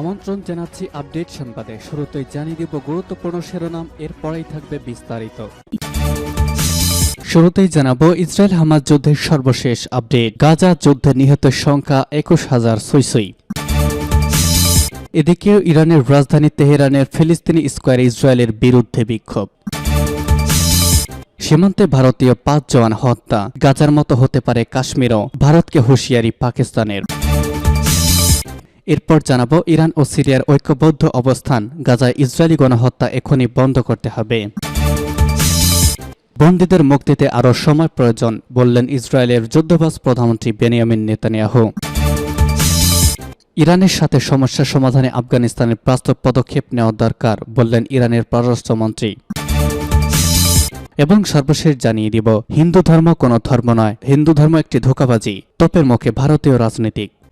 আমন্ত্রণ জানাচ্ছি আপডেট সংবাদে। শুরুতেই জানিয়ে দিব গুরুত্বপূর্ণ শিরোনাম, এরপরেই থাকবে বিস্তারিত। শুরুতেই জানাব ইসরায়েল হামাজ যুদ্ধের সর্বশেষ আপডেট। গাজা যুদ্ধে নিহতের সংখ্যা একুশ হাজার সইসই এদিকে ইরানের রাজধানী তেহরানের ফিলিস্তিনি স্কোয়ারে ইসরায়েলের বিরুদ্ধে বিক্ষোভ। সীমান্তে ভারতীয় পাঁচ জওয়ান হত্যা। গাজার মতো হতে পারে কাশ্মীরও। ভারতকে হুঁশিয়ারি পাকিস্তানের। এরপর জানাব ইরান ও সিরিয়ার ঐক্যবদ্ধ অবস্থান, গাজায় ইসরায়েলি গণহত্যা এখনই বন্ধ করতে হবে। বন্দীদের মুক্তিতে আরও সময় প্রয়োজন, বললেন ইসরায়েলের যুদ্ধবাজ প্রধানমন্ত্রী বেনিয়ামিন নেতানিয়াহু। ইরানের সাথে সমস্যা সমাধানে আফগানিস্তানের বাস্তব পদক্ষেপ নেওয়া দরকার, বললেন ইরানের পররাষ্ট্রমন্ত্রী। এবং সর্বশেষ জানিয়ে দিব, হিন্দু ধর্ম কোনো ধর্ম নয়, হিন্দু ধর্ম একটি ধোকাবাজি, তোপের মুখে ভারতীয় রাজনীতিক।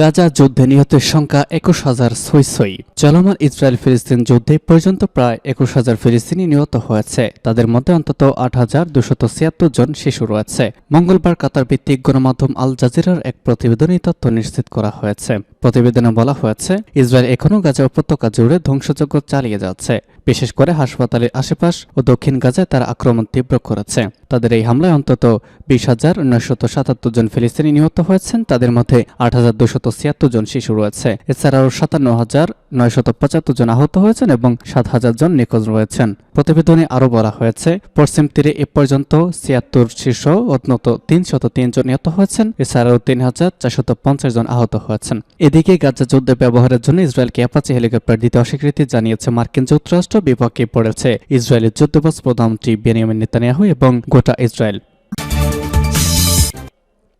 গাজা যুদ্ধে নিহতের সংখ্যা একুশ হাজার ছই চলমান ইসরায়েল ফিলিস্তিন যুদ্ধে পর্যন্ত প্রায় একুশ হাজার ফিলিস্তিনি নিহত হয়েছে। তাদের মধ্যে অন্তত আট হাজার দুশত ছিয়াত্তর জন শিশু রয়েছে। মঙ্গলবার কাতার ভিত্তিক গণমাধ্যম আল জাজিরার এক প্রতিবেদনে তথ্য নিশ্চিত করা হয়েছে। প্রতিবেদনে বলা হয়েছে, ইসরায়েল এখনও গাজা উপত্যকা জুড়ে ধ্বংসযজ্ঞ চালিয়ে যাচ্ছে। বিশেষ করে হাসপাতালের আশেপাশ ও দক্ষিণ গাজায় তারা আক্রমণ তীব্র করেছে। তাদের এই হামলায় অন্তত বিশ হাজার নয়শত সাতাত্তর জন ফিলিস্তিনি নিহত হয়েছেন, তাদের মধ্যে আট হাজার দুশত ছিয়াত্তর জন শিশু রয়েছে। এছাড়াও সাতান্ন হাজার নয়শত পঁচাত্তর জন আহত হয়েছেন এবং সাত হাজার জন নিখোঁজ রয়েছেন। প্রতিবেদনে আরও বলা হয়েছে, পশ্চিম তীরে এ পর্যন্ত ছিয়াত্তর শীর্ষ অন্তত তিনশত তিন জন নিহত হয়েছেন, এছাড়াও তিন হাজার চারশত পঞ্চাশ জন আহত হয়েছেন। এদিকে গাজা যুদ্ধে ব্যবহারের জন্য ইসরায়েলকে অ্যাপাচি হেলিকপ্টার দিতে অস্বীকৃতি জানিয়েছে মার্কিন যুক্তরাষ্ট্র। বিপক্ষে পড়েছে ইসরায়েলের যুদ্ধবাজ প্রধানমন্ত্রী বেনিয়ামিন নেতানিয়াহু এবং গোটা ইসরায়েল।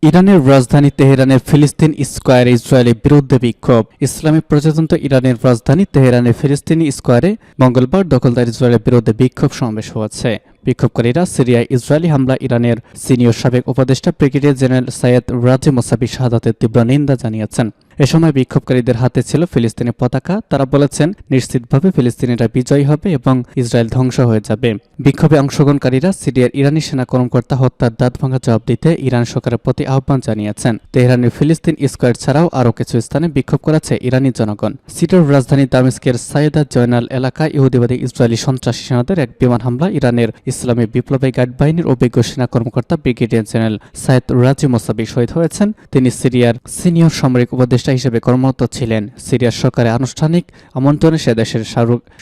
ইরানের রাজধানী তেহরানের ফিলিস্তিন স্কোয়ারে ইসরায়েলের বিরুদ্ধে বিক্ষোভ। ইসলামী প্রজাতন্ত্র ইরানের রাজধানী তেহরানের ফিলিস্তিনি স্কোয়ারে মঙ্গলবার দখলদার ইসরায়েলের বিরুদ্ধে বিক্ষোভ সমাবেশ হয়েছে। বিক্ষোভকারীরা সিরিয়ায় ইসরায়েলি হামলা ইরানের সিনিয়র সাবেক উপদেষ্টা ব্রিগেডিয়ার জেনারেল সৈয়দ রাজি মোসাবি শাহাদাতের তীব্র নিন্দা জানিয়েছেন। এ সময় বিক্ষোভকারীদের হাতে ছিল ফিলিস্তিনি পতাকা। তারা বলেছেন, নিশ্চিতভাবে ফিলিস্তিনিরা বিজয়ী হবে এবং ইসরায়েল ধ্বংস হয়ে যাবে। বিক্ষোভে অংশগ্রহণকারীরা সিরিয়ার ইরানি সেনা কর্মকর্তা হত্যার দাঁত ভাঙা জবাব দিতে ইরান সরকারের প্রতি আহ্বান জানিয়েছেন। তেহরানের ফিলিস্তিন স্কোয়ার ছাড়াও আরও কিছু স্থানে বিক্ষোভ করেছে ইরানি জনগণ। সিরিয়ার রাজধানী দামেস্কের সাইদা জয়নাল এলাকায় ইহুদিবাদী ইসরায়েলি সন্ত্রাসী সেনাদের এক বিমান হামলা ইরানের ইসলামী বিপ্লবী গার্ড বাহিনীর অভিজ্ঞ সেনা কর্মকর্তা ব্রিগেডিয়ার জেনারেল সায়েদ রাজি মোসাবি শহীদ হয়েছেন। তিনি সিরিয়ার সিনিয়র সামরিক উপদেষ্টা হিসেবে কর্মরত ছিলেন। সিরিয়ার সরকারের আনুষ্ঠানিক আমন্ত্রণে সে দেশের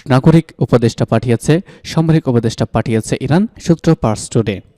নাগরিক উপদেষ্টা পাঠিয়েছে, সামরিক উপদেষ্টা পাঠিয়েছে ইরান, সূত্র পার্স টুডে।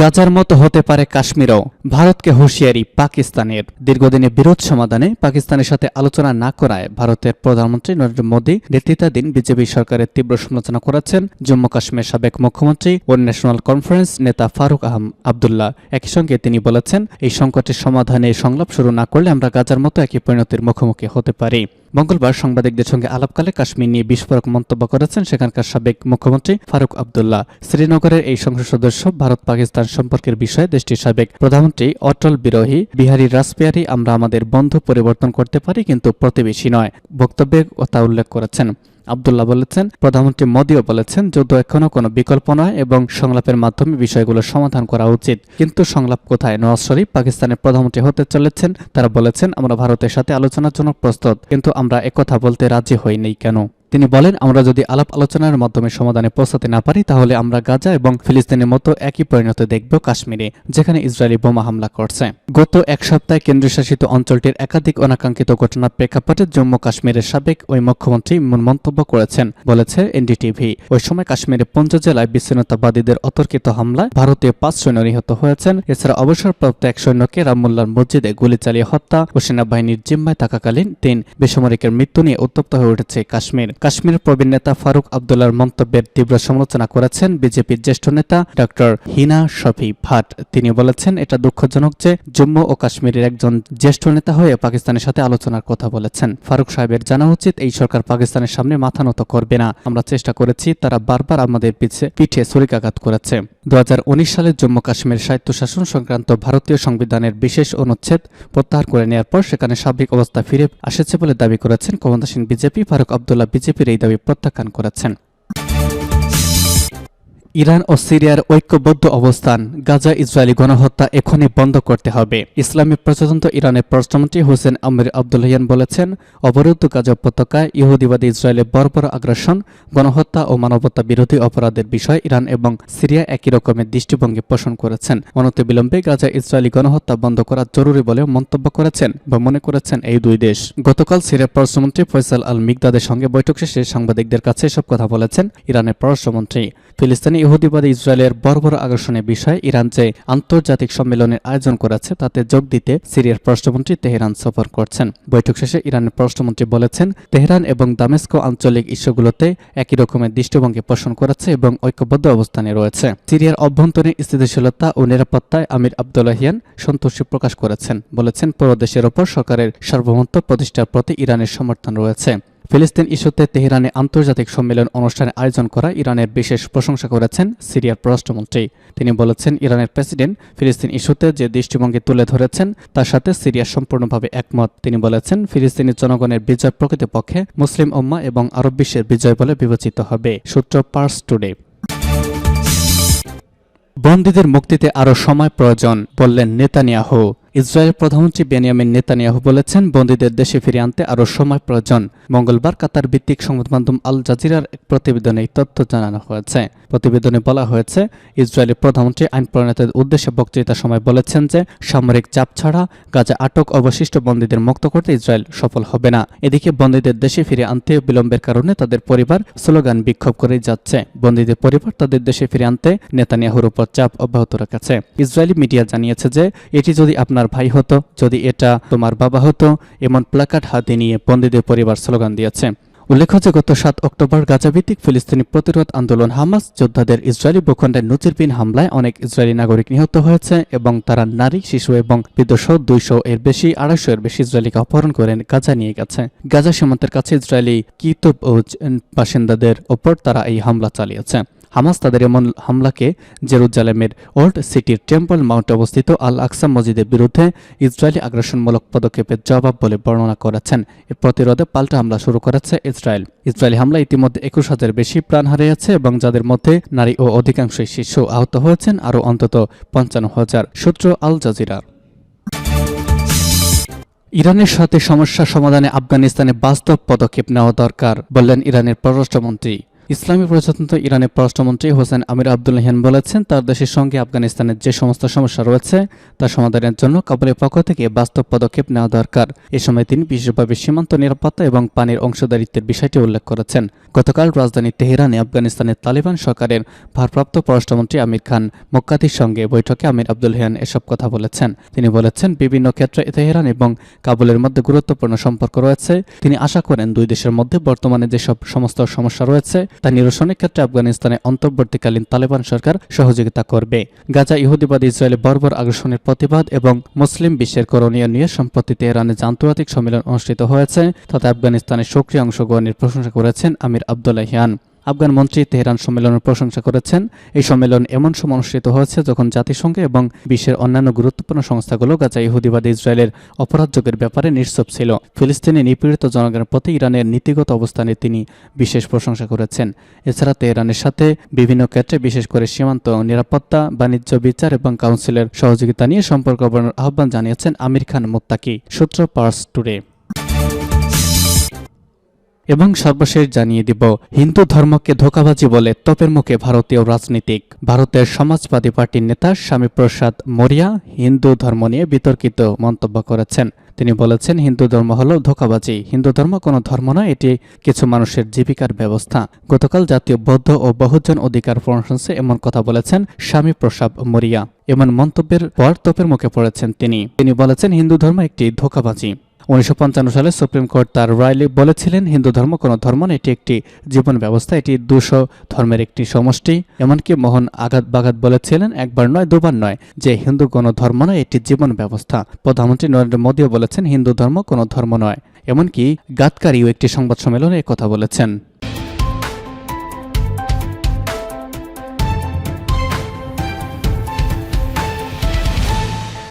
গাজার মতো হতে পারে কাশ্মীরও। ভারতকে হুঁশিয়ারি পাকিস্তানের। দীর্ঘদিনের বিরোধ সমাধানে পাকিস্তানের সাথে আলোচনা না করায় ভারতের প্রধানমন্ত্রী নরেন্দ্র মোদী নেতৃত্বাধীন বিজেপি সরকারের তীব্র সমালোচনা করেছেন জম্মু কাশ্মীর সাবেক মুখ্যমন্ত্রী ও ন্যাশনাল কনফারেন্স নেতা ফারুক আহম আবদুল্লাহ। একই সঙ্গে তিনি বলেছেন, এই সংকটের সমাধানে সংলাপ শুরু না করলে আমরা গাজার মতো একই পরিণতির মুখোমুখি হতে পারি। মঙ্গলবার সাংবাদিকদের সঙ্গে আলাপকালে কাশ্মীর নিয়ে বিস্ফোরক মন্তব্য করেছেন সেখানকার সাবেক মুখ্যমন্ত্রী ফারুক আবদুল্লাহ। শ্রীনগরের এই সংসদ সদস্য ভারত পাকিস্তান সম্পর্কের বিষয়ে দেশটির সাবেক প্রধানমন্ত্রী অটল বিরোহী, বিহারী রাসপিয়ারি আমরা আমাদের বন্ধু পরিবর্তন করতে পারি কিন্তু প্রতিবেশী নয়, বক্তব্যে তা উল্লেখ করেছেন। আবদুল্লাহ বলেছেন, প্রধানমন্ত্রী মোদীও বলেছেন যুদ্ধ এখনও কোনো বিকল্প নয় এবং সংলাপের মাধ্যমে বিষয়গুলো সমাধান করা উচিত। কিন্তু সংলাপ কোথায়? নওয়াজ শরীফ পাকিস্তানের প্রধানমন্ত্রী হতে চলেছেন। তারা বলেছেন, আমরা ভারতের সাথে আলোচনার জন্য প্রস্তুত, কিন্তু আমরা একথা বলতে রাজি হইনি কেন? তিনি বলেন, আমরা যদি আলাপ আলোচনার মাধ্যমে সমাধানে পৌঁছাতে না পারি, তাহলে আমরা গাজা এবং ফিলিস্তিনের মতো একই পরিণত দেখব কাশ্মীরে, যেখানে ইসরায়েলি বোমা হামলা করছে। গত এক সপ্তাহে কেন্দ্রশাসিত অঞ্চলটির একাধিক অনাকাঙ্ক্ষিত ঘটনার প্রেক্ষাপটে জম্মু কাশ্মীরের সাবেক ওই মুখ্যমন্ত্রী মন্তব্য করেছেন, বলেছে এনডিটিভি। ওই সময় কাশ্মীরের পঞ্চ জেলায় বিচ্ছিন্নতাবাদীদের অতর্কিত হামলায় ভারতীয় পাঁচ সৈন্য নিহত হয়েছেন। এছাড়া অবসরপ্রাপ্ত এক সৈন্যকে রামমুল্লার মসজিদে গুলি চালিয়ে হত্যা ও সেনাবাহিনীর জিম্মায় থাকাকালীন তিন বেসামরিকের মৃত্যু নিয়ে উত্তপ্ত হয়ে উঠেছে কাশ্মীর। কাশ্মীর প্রবীণ নেতা ফারুক আবদুল্লার মন্তব্যের তীব্র সমালোচনা করেছেন বিজেপির জ্যেষ্ঠ নেতা ডক্টর হিনা শফি ভাট। তিনি বলেছেন, এটা দুঃখজনক যে জম্মু ও কাশ্মীরের একজন জ্যেষ্ঠ নেতা হয়ে পাকিস্তানের সাথে আলোচনার কথা বলেছেন। ফারুক সাহেবের জানা উচিত, এই সরকার পাকিস্তানের সামনে মাথা নত করবে না। আমরা চেষ্টা করেছি, তারা বারবার আমাদের পিছে পিঠে ছুরিকাঘাত করেছে। দু হাজার উনিশ সালে জম্মু কাশ্মীর স্বায়ত্তশাসন সংক্রান্ত ভারতীয় সংবিধানের বিশেষ অনুচ্ছেদ প্রত্যাহার করে নেওয়ার পর সেখানে স্বাভাবিক অবস্থা ফিরে আসেছে বলে দাবি করেছেন ক্ষমতাসীন বিজেপি ফারুক আবদুল্লাহ বিজেপির এই দাবি প্রত্যাখ্যান করেছেন। ইরান ও সিরিয়ার ঐক্যবদ্ধ অবস্থান, গাজা ইসরায়েলি গণহত্যা এখনই বন্ধ করতে হবে। ইসলামী প্রজাতন্ত্র ইরানের পররাষ্ট্রমন্ত্রী হোসেন আমির আবদুল্লাহিয়ান বলেছেন, অবরুদ্ধ গাজা উপত্যকায় ইহুদিবাদী ইসরায়েলের বর্বর আগ্রাসন, গণহত্যা ও মানবতা বিরোধী অপরাধের বিষয়ে ইরান এবং সিরিয়া একই রকমের দৃষ্টিভঙ্গি পোষণ করেছেন। অনতিবিলম্বে গাজা ইসরায়েলি গণহত্যা বন্ধ করা জরুরি বলে মন্তব্য করেছেন বা মনে করেছেন এই দুই দেশ। গতকাল সিরিয়ার পররাষ্ট্রমন্ত্রী ফয়সাল আল মিগদাদের সঙ্গে বৈঠক শেষে সাংবাদিকদের কাছে এসব কথা বলেছেন ইরানের পররাষ্ট্রমন্ত্রী। ফিলিস্তিনি ইহুদিবাদী ইসরায়েলের বর্বর আকর্ষণের বিষয়ে ইরান যে আন্তর্জাতিক সম্মেলনের আয়োজন করেছে, তাতে যোগ দিতে সিরিয়ার পররাষ্ট্রমন্ত্রী তেহরান সফর করছেন। বৈঠক শেষে ইরানের পররাষ্ট্রমন্ত্রী বলেছেন, তেহরান এবং দামেস্কো আঞ্চলিক ইস্যুগুলোতে একই রকমের দৃষ্টিভঙ্গি পোষণ করেছে এবং ঐক্যবদ্ধ অবস্থানে রয়েছে। সিরিয়ার অভ্যন্তরীণ স্থিতিশীলতা ও নিরাপত্তায় আমির আবদুল্লাহিয়ান সন্তুষ্টি প্রকাশ করেছেন, বলেছেন পুরো দেশের ওপর সরকারের সার্বভৌমত্ব প্রতিষ্ঠার প্রতি ইরানের সমর্থন রয়েছে। ফিলিস্তিন ইস্যুতে তেহরানে আন্তর্জাতিক সম্মেলন অনুষ্ঠানে আয়োজন করা ইরানের বিশেষ প্রশংসা করেছেন সিরিয়ার পররাষ্ট্রমন্ত্রী। তিনি বলেছেন, ইরানের প্রেসিডেন্ট ফিলিস্তিন ইস্যুতে যে দৃষ্টিভঙ্গি তুলে ধরেছেন, তার সাথে সিরিয়া সম্পূর্ণভাবে একমত। তিনি বলেছেন, ফিলিস্তিনি জনগণের বিজয় প্রকৃতপক্ষে মুসলিম উম্মা এবং আরব বিশ্বের বিজয় বলে বিবেচিত হবে। সূত্র পার্স টুডে বন্দীদের মুক্তিতে আরও সময় প্রয়োজন, বললেন নেতানিয়াহু। ইসরায়েলের প্রধানমন্ত্রী বেনিয়ামিন নেতানিয়াহু বলেছেন, বন্দীদের দেশে ফিরে আনতে আরও সময় প্রয়োজন। মঙ্গলবার কাতার ভিত্তিক সংবাদ মাধ্যম আল জাজিরার এক প্রতিবেদনে এই তথ্য জানানো হয়েছে। প্রতিবেদনে বলা হয়েছে, ইসরায়েলের প্রধানমন্ত্রী আইন প্রণেতাদের উদ্দেশ্যে বক্তৃতার সময় বলেছেন যে, সামরিক চাপ ছাড়া গাজা আটক অবশিষ্ট বন্দীদের মুক্ত করতে ইসরায়েল সফল হবে না। এদিকে বন্দীদের দেশে ফিরে আনতে বিলম্বের কারণে তাদের পরিবার স্লোগান বিক্ষোভ করেই যাচ্ছে। বন্দীদের পরিবার তাদের দেশে ফিরে আনতে নেতানিয়াহুর উপর চাপ অব্যাহত রেখেছে। ইসরায়েলি মিডিয়া জানিয়েছে যে, এটি যদি আপনার ভাই হতো, যদি এটা তোমার বাবা হতো, এমন প্ল্যাকার্ড হাতে নিয়ে বন্দীদের পরিবার স্লোগান দিয়েছে। উল্লেখ্য যে গত সাত অক্টোবর গাজাভিত্তিক ফিলিস্তিনি প্রতিরোধ আন্দোলন হামাস যোদ্ধাদের ইসরায়েলি ভূখণ্ডের নজিরবিন হামলায় অনেক ইসরায়েলি নাগরিক নিহত হয়েছে এবং তারা নারী, শিশু এবং বৃদ্ধসহ দুইশো এর বেশি, আড়াইশো এর বেশি ইসরায়েলিকে অপহরণ করে গাজা নিয়ে গেছে। গাজা সীমান্তের কাছে ইসরায়েলি কিতুব ও বাসিন্দাদের ওপর তারা এই হামলা চালিয়েছে। হামাস তাদের এমন হামলাকে জেরুজালেমের ওল্ড সিটির টেম্পল মাউন্টে অবস্থিত আল আকসা মসজিদের বিরুদ্ধে ইসরায়েলি আগ্রাসনমূলক পদক্ষেপের জবাব বলে বর্ণনা করেছেন। এর প্রতিরোধে পাল্টা হামলা শুরু করেছে ইসরায়েল। ইসরায়েলি হামলা ইতিমধ্যে একুশ হাজার বেশি প্রাণ হারিয়েছে এবং যাদের মধ্যে নারী ও অধিকাংশই শিশু আহত হয়েছেন, আরও অন্তত পঞ্চান্ন হাজার, সূত্র আল জাজিরার ইরানের সাথে সমস্যা সমাধানে আফগানিস্তানে বাস্তব পদক্ষেপ নেওয়া দরকার, বললেন ইরানের পররাষ্ট্রমন্ত্রী। ইসলামী প্রজাতন্ত্র ইরানের পররাষ্ট্রমন্ত্রী হোসেন আমির আবদুল্লাহিয়ান বলেছেন, তার দেশের সঙ্গে আফগানিস্তানের যে সমস্ত সমস্যা রয়েছে, তা সমাধানের জন্য কাবুলের পক্ষ থেকে বাস্তব পদক্ষেপ নেওয়া দরকার। এ সময় তিনি বিশেষভাবে সীমান্ত নিরাপত্তা এবং পানির অংশদারিত্বের বিষয়টি উল্লেখ করেছেন। গতকাল রাজধানী তেহরানে আফগানিস্তানের তালিবান সরকারের ভারপ্রাপ্ত পররাষ্ট্রমন্ত্রী আমির খান মক্কাতির সঙ্গে বৈঠকে আমির আবদুল্লাহিয়ান এসব কথা বলেছেন। তিনি বলেছেন, বিভিন্ন ক্ষেত্রে তেহরান এবং কাবুলের মধ্যে গুরুত্বপূর্ণ সম্পর্ক রয়েছে। তিনি আশা করেন, দুই দেশের মধ্যে বর্তমানে যেসব সমস্ত সমস্যা রয়েছে, তা নিরসনের ক্ষেত্রে আফগানিস্তানে অন্তর্বর্তীকালীন তালেবান সরকার সহযোগিতা করবে। গাজা ইহুদিবাদ ইসরায়েলে বর্বর আগ্রাসনের প্রতিবাদ এবং মুসলিম বিশ্বের করণীয় নিয়ে সম্প্রতি তেহরানে আন্তর্জাতিক সম্মেলন অনুষ্ঠিত হয়েছে। তাতে আফগানিস্তানের সক্রিয় অংশগ্রহণের প্রশংসা করেছেন আমির আবদুল্লাহিয়ান আফগান মন্ত্রী তেহরান সম্মেলনের প্রশংসা করেছেন। এই সম্মেলন এমন সময় অনুষ্ঠিত হয়েছে যখন জাতিসংঘ এবং বিশ্বের অন্যান্য গুরুত্বপূর্ণ সংস্থাগুলো গাজা, ইহুদিবাদ, ইসরায়েলের অপরাধযোগের ব্যাপারে নিঃসব ছিল। ফিলিস্তিনি নিপীড়িত জনগণের প্রতি ইরানের নীতিগত অবস্থানে তিনি বিশেষ প্রশংসা করেছেন। এছাড়া তেহরানের সাথে বিভিন্ন ক্ষেত্রে বিশেষ করে সীমান্ত, নিরাপত্তা, বাণিজ্য, বিচার এবং কাউন্সিলের সহযোগিতা নিয়ে সম্পর্ক আহ্বান জানিয়েছেন আমির খান মোত্তাকি। সূত্র পার্স টুডে। এবং সর্বশেষ জানিয়ে দিব, হিন্দু ধর্মকে ধোকাবাজি বলে তোপের মুখে ভারতীয় রাজনীতিক। ভারতের সমাজবাদী পার্টির নেতা স্বামী প্রসাদ মরিয়া হিন্দু ধর্ম নিয়ে বিতর্কিত মন্তব্য করেছেন। তিনি বলেছেন, হিন্দু ধর্ম হল ধোকাবাজি। হিন্দু ধর্ম কোনো ধর্ম নয়, এটি কিছু মানুষের জীবিকার ব্যবস্থা। গতকাল জাতীয় বৌদ্ধ ও বহুজন অধিকার কনফারেন্সে এমন কথা বলেছেন স্বামী প্রসাদ মরিয়া। এমন মন্তব্যের পর তোপের মুখে পড়েছেন তিনি। তিনি বলেছেন, হিন্দু ধর্ম একটি ধোকাবাজি। উনিশশো পঞ্চান্ন সালে সুপ্রিম কোর্ট তার রায়লে বলেছিলেন, হিন্দু ধর্ম কোনো ধর্ম নয়, এটি একটি জীবন ব্যবস্থা, এটি দুশো ধর্মের একটি সমষ্টি। এমনকি মোহন আঘাত বাঘাত বলেছিলেন, একবার নয়, দুবার নয়, যে হিন্দু কোনো ধর্ম নয়, এটি জীবন ব্যবস্থা। প্রধানমন্ত্রী নরেন্দ্র মোদীও বলেছেন, হিন্দু ধর্ম কোনো ধর্ম নয়। এমনকি গাতকারীও একটি সংবাদ সম্মেলনে কথা বলেছেন।